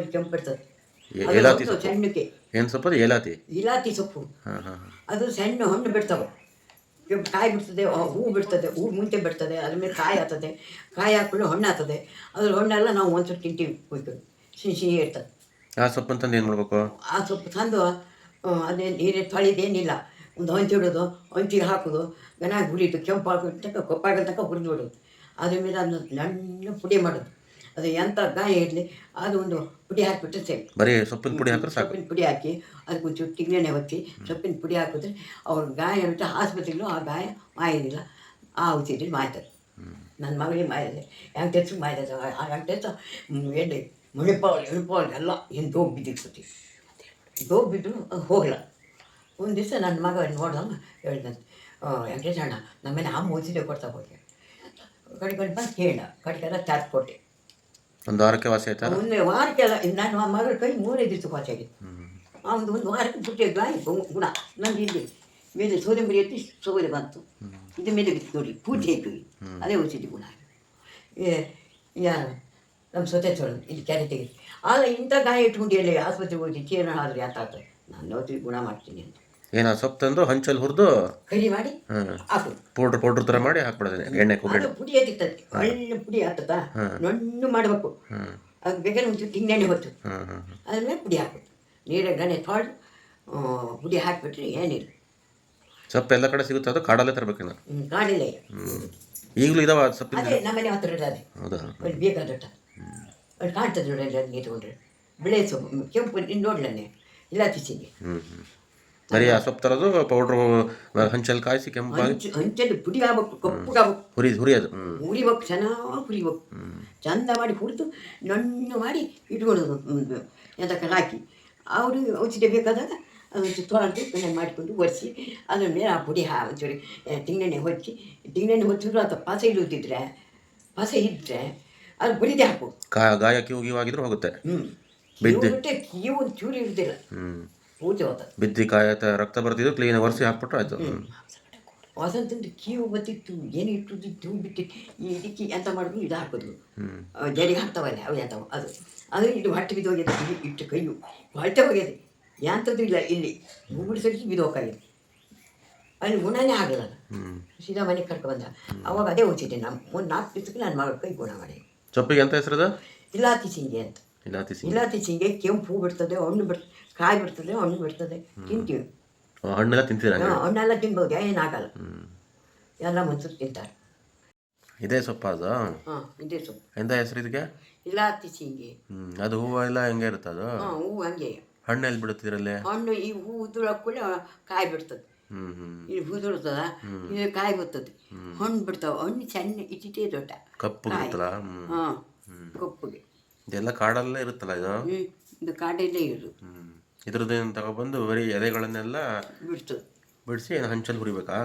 ಅದು ಕೆಂಪು ಬರ್ತದೆ ಎ- ಅದು ಏಲಾತಿ ಸೊಪ್ಪು? ಸಣ್ಣಕ್ಕೆ. ಏನು ಸೊಪ್ಪು ಏಲಾತಿ? ಇಲಾತಿ ಸೊಪ್ಪು. ಅದು ಸಣ್ಣ ಹಣ್ಣು ಬಿಡ್ತವೆ. ಕೆಂಪು ಕಾಯಿ ಬಿಡ್ತದೆ ಹೂ ಬಿಡ್ತದೆ ಹೂ ಮುಂಚೆ ಬಿಡ್ತದೆ ಅದ್ರ ಮೇಲೆ ಕಾಯಿ ಆಗ್ತದೆ ಕಾಯಿ ಹಾಕೊಂಡು ಹಣ್ಣು ಆಗ್ತದೆ ಅದ್ರ ಹಣ್ಣೆಲ್ಲ ನಾವು ಒಂದ್ಸಲ ತಿಂತೀವಿ ಹೋಯ್ತು ಸಿಹಿ ಸಿಹಿ ಇರ್ತದೆ. ಆ ಸೊಪ್ಪು ಅಂತಂದು ಏನು ಮಾಡಬೇಕು? ಆ ಸೊಪ್ಪು ತಂದು ಅದೇ ನೀರು ತೊಳಿದೇನಿಲ್ಲ ಒಂದು ಹಂಚಿ ಇಡೋದು ಹಂಚಿಗೆ ಹಾಕೋದು ಚೆನ್ನಾಗಿ ಹುರಿದು ಕೆಂಪು ಹಾಕೋ ತನಕ ಕಪ್ಪಾಗೋ ತನಕ ಹುರಿದು ಬಿಡೋದು. ಅದ್ರ ಮೇಲೆ ಅದನ್ನ ಸಣ್ಣ ಪುಡಿ ಮಾಡೋದು. ಅದು ಎಂಥ ಗಾಯ ಇರಲಿ ಅದು ಒಂದು ಪುಡಿ ಹಾಕಿಬಿಟ್ರೆ ಸರಿ. ಬರೀ ಸೊಪ್ಪಿನ ಪುಡಿ ಹಾಕಿದ್ರೆ ಸಾಕು. ಸೊಪ್ಪಿನ ಪುಡಿ ಹಾಕಿ ಅದಕ್ಕೆ ಒಂಚೂರು ತಿಂಗಣೆ ಒತ್ತಿ ಸೊಪ್ಪಿನ ಪುಡಿ ಹಾಕಿದ್ರೆ ಅವ್ರ ಗಾಯ ಬಿಟ್ಟು ಆಸ್ಪತ್ರೆಗಳು ಆ ಗಾಯ ಮಾಯೋದಿಲ್ಲ. ಆ ಔಷಧಿ ಮಾಯ್ತಾರೆ ನನ್ನ ಮಗಳಿಗೆ ಮಾಯದೆ ಯಾಕೆ ತೆತ್ತು ಆ ಹಂಗೆ ತೆತ್ತ ಮುಣಿಪಾವಳಿ ಮುಳಿಪಾವಳಿ ಎಲ್ಲ ಏನು ದೋಗ್ ಬಿದ್ದಿರ್ತತಿ ದೋಗ್ ಬಿದ್ದರು ಹೋಗಲ್ಲ. ಒಂದು ದಿವಸ ನನ್ನ ಮಗ ನೋಡ್ದಂಗೆ ಹೇಳ್ದಂತೆ ವೆಂಕಟೇಶ್ ಅಣ್ಣ ನಮ್ಮನೆ ಆ ಮೋಸಿದೆ ಕೊಡ್ತಾ ಹೋಗಿ. ಕಡೆ ಕಡೆ ಬಂದು ಕೇಳ ಕಡೆಗೆಲ್ಲ ಚಾರ್ಜ್ ಕೊಟ್ಟೆ. ಒಂದು ವಾರಕ್ಕೆ ವಾಸಿ ಆಯ್ತಾ? ಒಂದು ನಾನು ಮಗಳ ಕೈ ಮೂರೇ ದಿವಸ ವಾಸ ಆಗಿತ್ತು ಅವನು ಒಂದು ವಾರಕ್ಕೆ ಗಾಯ ಗು- ಗುಣ. ನಂಗೆ ಇಲ್ಲಿ ಮೇಲೆ ಸೋದೆ ಮರಿ ಎತ್ತಿ ಸೋದೆ ಬಂತು. ಇದು ಮೇಲೆ ಬಿತ್ತು ನೋಡಿ ಪೂಜೆ ಇಟ್ಟು ಅದೇ ಔಷಧಿ ಗುಣ. ಏ ಯಾರು? ನಮ್ಮ ಸೊತೆ ಚೋಳು ಇಲ್ಲಿ ಕೆರೆ ತೆಗೆದು. ಆಗ ಇಂಥ ಗಾಯ ಇಟ್ಕೊಂಡು ಎಲ್ಲಿ ಆಸ್ಪತ್ರೆಗೆ ಹೋಗಿ ಚೀರಣ ಆದರೆ ಅಂತ ನಾನು ಗುಣ ಮಾಡ್ತೀನಿ ಅಂತ. ಏನು ಸೊಪ್ಪು ತಂದು ಹಂಚಲ್ಲಿ ಹುರಿದು ಕರಿ ಮಾಡಿ ಹಾಂ ಹಾಕು. ಪೌಡ್ರ್ ಪೌಡ್ರ್ ಥರ ಮಾಡಿ ಹಾಕ್ಬಿಡೋದು ಎಣ್ಣೆ ಅದು ಪುಡಿ ಎತ್ತಿರ್ತದೆ ಒಳ್ಳೆ ಪುಡಿ ಆಗ್ತದ? ನುಣ್ಣು ಮಾಡಬೇಕು. ಅದು ಬೇಕಾದ್ರೆ ಒಂಚೂರು ತಿಂಗಣ್ಣೆ ಹೊತ್ತು ಅದ್ರ ಮೇಲೆ ಪುಡಿ ಹಾಕ್ಬೇಕು. ನೀರಾಗ ಗಣೆ ತೊಳೆದು ಪುಡಿ ಹಾಕಿಬಿಟ್ರೆ ಏನಿಲ್ಲ. ಸೊಪ್ಪು ಎಲ್ಲ ಕಡೆ ಸಿಗುತ್ತೆ? ಅದು ಕಾಡಲ್ಲೇ ತರಬೇಕು ಹ್ಮ್, ಕಾಡಿಲ್ಲ. ಈಗ. ಈಗಲೂ ಇದಾವ ಸೊಪ್ಪಿನ ಅದೇ ನಮ್ಮನೆ ಹತ್ರ ಇರೋದೆ. ಹೌದಾ? ಅಲ್ಲಿ ಬೇಕಾದಟ್ಟ ಅಲ್ಲಿ ಕಾಣ್ತದೆ ನೋಡಿ ಅಲ್ಲಿ ನೀರು ತಗೊಂಡ್ರೆ ಬಿಳೆ ಸೊಪ್ಪು ಕೆಂಪು ನೀನು. ನೋಡ್ಲನ್ನೇ ಇಲ್ಲ ತಿಸಿಗೆ ಹ್ಞೂ ಹ್ಞೂ ಬರೀ ಆ ಸೊಪ್ಪು ತರೋದು ಪೌಡ್ರು ಹಂಚಲ್ಲಿ ಕಾಯಿಸಿ ಕೆಂಪು ಹಂಚು ಹಂಚಲ್ಲಿ ಪುಡಿ ಆಗ್ಬೇಕು ಕಪ್ಪಗಾಗ್ಬೇಕು. ಹುರಿ ಹುರಿಯೋದು. ಹುರಿಬೇಕು ಚೆನ್ನಾಗಿ ಹುರಿಬೇಕು. ಚಂದ ಮಾಡಿ ಹುರಿದು ನಣ್ಣು ಮಾಡಿ ಇಟ್ಕೊಳ್ಳೋದು ಎಂತಕ್ಕೆ ಹಾಕಿ. ಅವರು ಔಷಧಿ ಬೇಕಾದಾಗ ಅದು ತೊಳೆದು ಕಣ್ಣೆ ಮಾಡಿಕೊಂಡು ಒರೆಸಿ ಅದ್ರ ಮೇಲೆ ಆ ಪುಡಿ ಹಾ ಒಂಚೂರು ತಿಂಗಣ್ಣೆ ಹೊಚ್ಚಿ ತಿಂಗಣ್ಣೆ ಹೊಚ್ಚಿದ್ರು ಅಥವಾ ಪಸೆ ಇಡುತ್ತಿದ್ರೆ ಪಸೆ ಇದ್ದರೆ ಅದು ಬುರಿದೆ ಹಾಕು ಗಾಯಕ್ಕೆ ಗಾಯ ಕಿವು ಗಿವಾಗಿದ್ರು ಹೋಗುತ್ತೆ. ಹ್ಞೂ ಬಿದ್ದೆ. ಕೀವು ಚೂರು ಇರುದಿಲ್ಲ ಹ್ಞೂ ಪೂಜೆ ಹೋಗ್ತದೆ ಬಿದ್ದಿ ಕಾಯ ರಕ್ತ ಬರ್ತಿದ್ದು ಕ್ಲೀನ್ ಒರೆಸಿ ಹಾಕ್ಬಿಟ್ರೆ ಆಯ್ತು. ವಸಂತಂದು ಕೀವು ಬತ್ತಿತ್ತು ಏನು ಇಟ್ಟಿದ್ದು ಬಿಟ್ಟು ಈ ಇದಕ್ಕೆ ಎಂತ ಮಾಡಿದ್ರು ಇದು ಹಾಕೋದು. ಜಡಿಗೆ ಹಾಕ್ತಾವಲ್ಲ ಅವು ಎಂತವು ಅದು. ಅದು ಇದು ಹೊಟ್ಟೆ ಬಿದ್ದು ಹೋಗಿದೆ ಇಲ್ಲಿ ಇಟ್ಟು ಕೈಯು. ಹೊಟ್ಟೆ ಹೋಗಿದೆ. ಎಂಥದ್ದು ಇಲ್ಲ ಇಲ್ಲಿ. ಮೂಗುಡು ಸರಿ ಬಿದ್ದು ಹೋಗಿದೆ ಅಲ್ಲಿ ಗುಣನೇ ಆಗಲ್ಲ ಸೀದಾ ಮನೆಗೆ ಕರ್ಕೊಂಡು ಬಂದ. ಅವಾಗ ಅದೇ ಹೋಗ್ತಿದ್ದೆ ನಮ್ಮ ಒಂದು ನಾಲ್ಕು ದಿವಸಕ್ಕೆ ನಾನು ಮಗಳ ಕೈ ಗುಣ ಮಾಡಿ ಸೊಪ್ಪಿಗೆ ಎಂತ ಹೆಸರದ? ಇಲಾತಿ ಸಿಂಗೆ ಅಂತ. ಇಲಾತಿ ಸಿ ಇಲಾತಿ ಸಿಂಗೆ ಕೆಂಪು ಬರ್ತದೆ ಬಿಡ್ತದೆ ಹಣ್ಣು ಬರ್ ಕಾಯಿ ಬಿಡ್ತದೆ ಹಣ್ಣು ಬಿಡ್ತದೆ ತಿಂತೀವಿ. ಹಣ್ಣೆಲ್ಲ ತಿಂತೀರ ಹಾ, ಹಣ್ಣೆಲ್ಲ ತಿನ್ಬೋದು ಏನಾಗಲ್ಲ ಎಲ್ಲ ಮನ್ಸೂರು ತಿಂತಾರೆ. ಇದೇ ಸೊಪ್ಪ ಅದು? ಹಾಂ ಇದೇ ಸೊಪ್ಪು. ಎಂತ ಹೆಸರು ಇದಕ್ಕೆ? ಇಲಾತಿ ಸಿಂಗೆ ಅದು ಹೂವು ಎಲ್ಲ ಹೆಂಗೆ ಇರುತ್ತೆ ಅದು? ಹಾಂ ಹೂ ಹಂಗೆ. ಹಣ್ಣು ಎಲ್ಲಿ ಬಿಡುತ್ತೆ ಇದರಲ್ಲಿ? ಹಣ್ಣು ಈ ಹೂ ಉದುರಕ್ಕೂ ಕಾಯಿ ಬಿಡ್ತದೆ. ಹ್ಮ್ ಹ್ಞೂ ಇಲ್ಲಿ ಉದುರ್ತದ ಇದು ಕಾಯಿ ಬರ್ತದೆ. ಹಣ್ಣು ಬಿಡ್ತಾವೆ ಹಣ್ಣು ಸಣ್ಣ ಇಟ್ಟಿಟ್ಟೇ ದೊಡ್ಡ ಕಪ್ಪು ಇರುತ್ತಲ್ಲ ಹ್ಮ್. ಹಾಂ ಕಪ್ಪುಗೆ. ಇದೆಲ್ಲ ಕಾಡಲ್ಲೇ ಇರುತ್ತಲ್ಲ ಇದು? ಇದು ಕಾಡಲ್ಲೇ ಇರು ಹ್ಞೂ ಇದ್ರದ್ದೇನು ತಗೊಬಂದು ಬರೀ ಎಲೆಗಳನ್ನೆಲ್ಲ ಬಿಡ್ತು ಬಿಡಿಸಿ ಹಂಚಲ್ಲಿ ಹುರಿಬೇಕಾ?